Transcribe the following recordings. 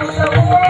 Obrigado.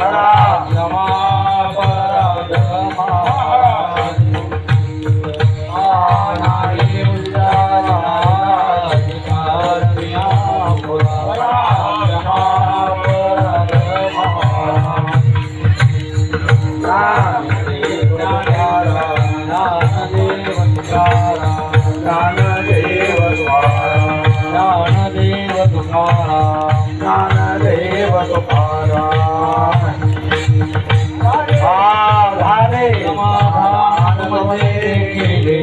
やば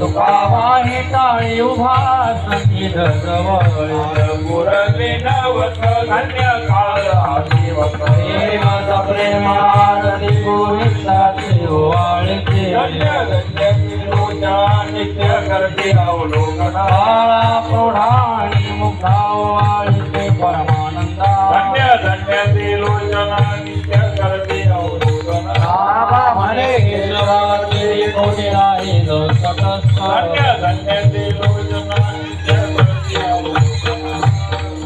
तुका माही टाळी उभा संगीत जवळ प्रेमाचा प्रेमारती गोविंदाचे ओवाळते काळा प्रौढाणी मुग्धा ओवाळते परमानंदा. बाबा न सकस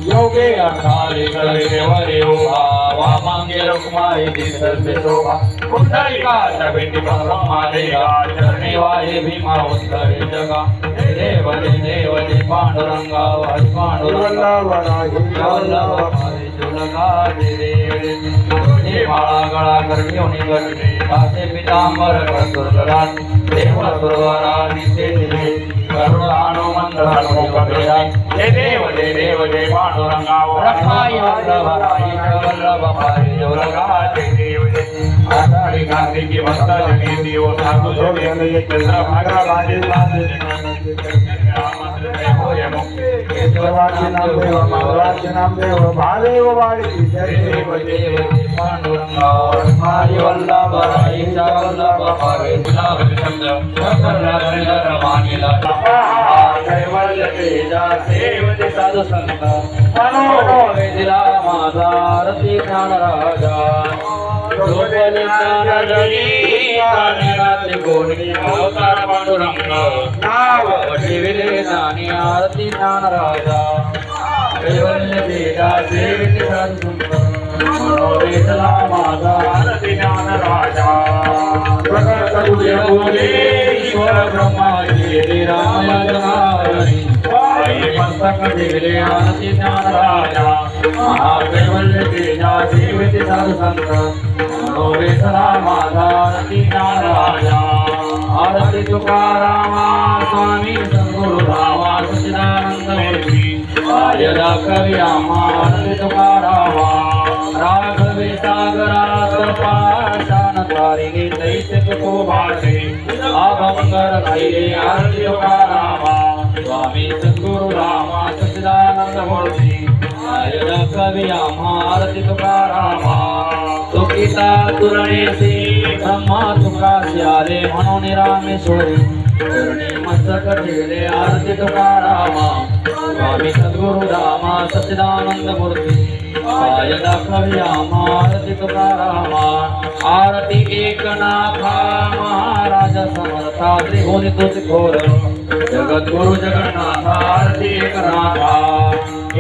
योगे अठारे करे देवरे उभा वामांगे रखमाई दिसते शोभा पुंडलिकाच्या भेटी ब्रह्मा देगा चरणी वाहे भीमा उत्तरे जगा देव दे देव दे पांडुरंगा वारी पांडुरंगा वल्लभ हरी जुलगा दे रे हे माळा गळा कर घेऊन गटले दासे पितांबर कर गलात देव सुरवरा दिसे दिले करुण हनुमंत हनुमंत हे देव दे देव दे पांडुरंगा रखमाई वल्लभ हरी वल्लभ हरी जुलगा दे देव दे आषाढी कार्तिकी भक्त जनी देव साधू जनी चंद्र भागा बाजे केशवाचे नामदेव माधवाचे नामदेव महादेव वाडी देव देव पांडुरंगा वल्लभ वल्लभ साधू संत मनो वेदिला माझा रती ज्ञान राजा झोपली कोणी अवतार पांडुरंग नाव वशिविले दानी आरती ज्ञान राजा कैवल्य तेजा सेवित मनोवेदला माझा आरती ज्ञान राजा प्रकट तुझे बोले ईश्वर ब्रह्मा गेले राम जनार्दनी मस्तक ठेवले आरती ज्ञान राजा महाकैवल्य तेजा सेवित संत माझा आरती ज्ञान राजा आरती तुकारामा स्वामी सद्गुरु रामा सच्चिदानंद मूर्ती आर्यदा कवी आम्हा आरती तुकारामा राघवे सागरात पाषाण तारिणी दैत्य तुको भाषे अभंगर धैर्य आरती तुकारामा स्वामी सद्गुरु रामा सच्चिदानंद मूर्ती आर्यदा कवी आम्हा आरती तुकारामा तुकिता तुरणेसी ब्रह्मा तुका आले म्हणून रामेश्वरी. चरणी मस्तक ठेवले आरती तुकारामा स्वामी सद्गुरु रामा सच्चिदानंद मूर्ती. पाय दाखवी आम्हा आरती तुकारामा आरती एकनाथा महाराज समर्था त्रिभुवनी तुझ घोर जगद्गुरु जगन्नाथ आरती एकनाथा.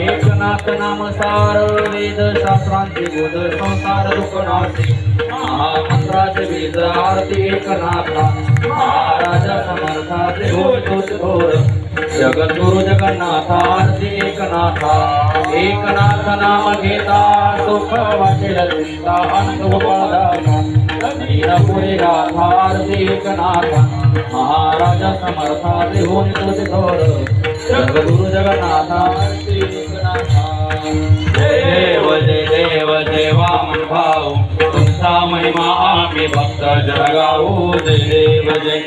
एकनाथ नाम सार वेद शास्त्रांचे बोध संसार दुःखनाशी महामंत्राचे वेद आरती एकनाथा महाराजा समर्थाचे घोर जगद्गुरु जगन्नाथ आरती एकनाथा एकनाथ नाम घेता सुख वाटेल चिंता अनंत गोपाळदासा नीरपुरी आरती एकनाथा महाराजा समर्था त्रिभुवनी तुझ घोर. गुरु जगन्नाथा देव जय देव देवा भाऊ तुमचा महिमा आम्ही भक्त जगाऊ जय देव जय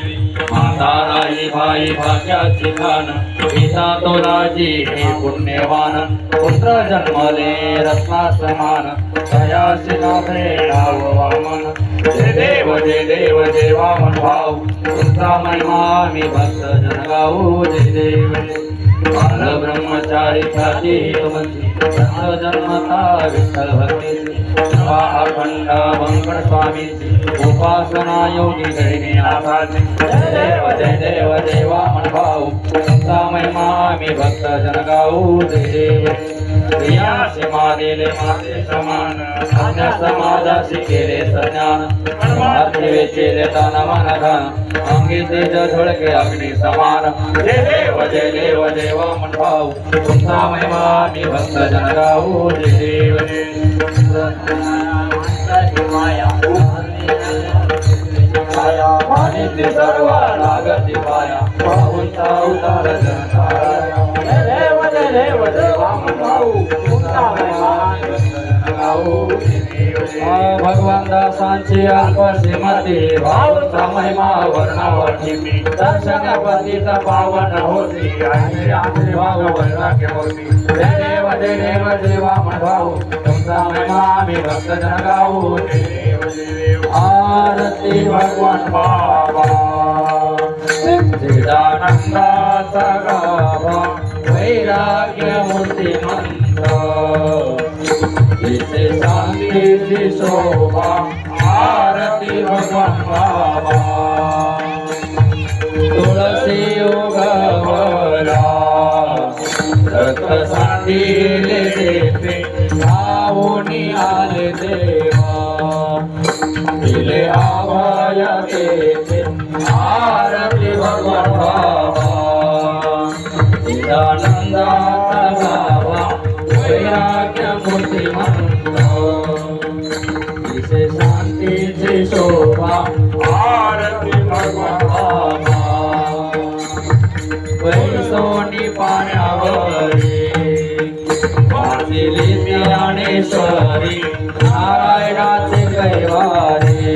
माता राई भाई भाग्याची खान पिता तो राजी हे पुण्यवान पुत्र जन्मले रत्ना समान दयाशी नाभे नाव वामन। जय देव जय देव जय वामन भाऊ तुमचा महिमा मी भक्त जनगाऊ जय देव बाल ब्रह्मचारी ख्याती तुमची जन्मता विठ्ठल भक्ती सेवा अखंड वंकट स्वामीची उपासना योगी गरिणी नाथाची जय देव जय देव देवा मन भाऊ तुमचा महिमा मी भक्त जनगाऊ जय देव प्रियाशी मानेले माते समान। अन्य समाजाशी केले सज्ञान। भारती वेचेले तन मन धन अंगी तेज झळके अग्नी समान। जय देव जय देव देव मन तुमचा महिमा आम्ही भक्त जन गाऊ जय देव। माया मानिती सर्व लागती उतार जनतारा भाऊ भगवान दासांची अल्प मती भावचा महिमा वर्णावती दर्शन पतीचा पावन होती आणि आश्री भाव वैराग्य होती देव देव देवा भाऊ तुमचा महिमा आम्ही भक्त जन गाऊ आरती भगवान बाबा. चिदानंदाचा गावा वैराग्य मूर्ती मंत्र जिथे शांतीची शोभा आरती भगवान बाबा. तुळसी उगवला रथ सांडिले देते धावूनी आले देवा दिले आरती भगवान वैसोनी पाण्यावरी वाचिली ज्ञानेश्वरी नारायणाचे कैवारी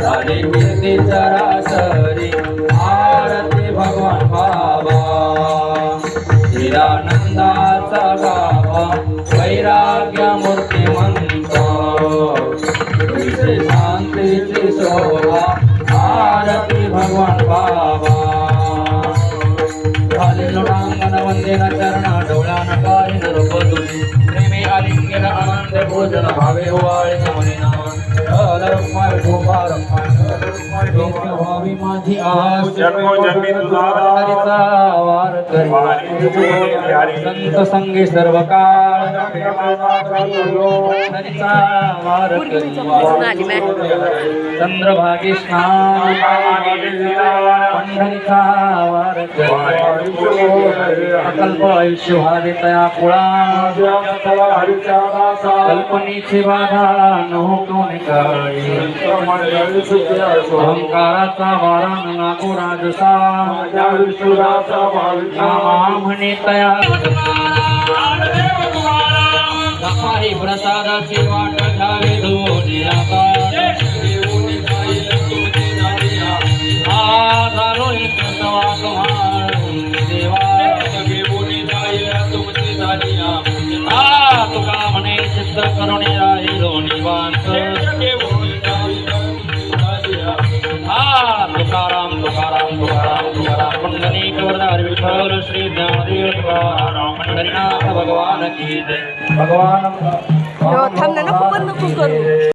झाली कीर्ती चराचरी आरती भगवान बाबा चिरानंदाचा गावा वैराग्य मूर्ती लोटांगण वंदेन चरण डोळ्यान पाहिन रूप तुझी प्रेमे आलिंगन आनंद भोजन भावे ओवाळे नमने नाम रखमाय गोपा रखमाय भावी माझी आस जन्मोजन्मी तुझा हरीचा वार करी संत संगे सर्व काळ हरीचा वार करी चंद्रभागे स्नान। पंढरीचा वार करी अकल्प आयुष्य व्हावे तया कुळा कल्पनेची बाधा नो कोणी काळी अहंकाराचा वारा नाको राजसा नामा म्हणे तया. काही प्रसादाची वाट घ्यावी दोन्ही विठ्ठल श्री तुकाराम पंढरीनाथ भगवान की जय। भगवान थांब ना नको बंद नको करू.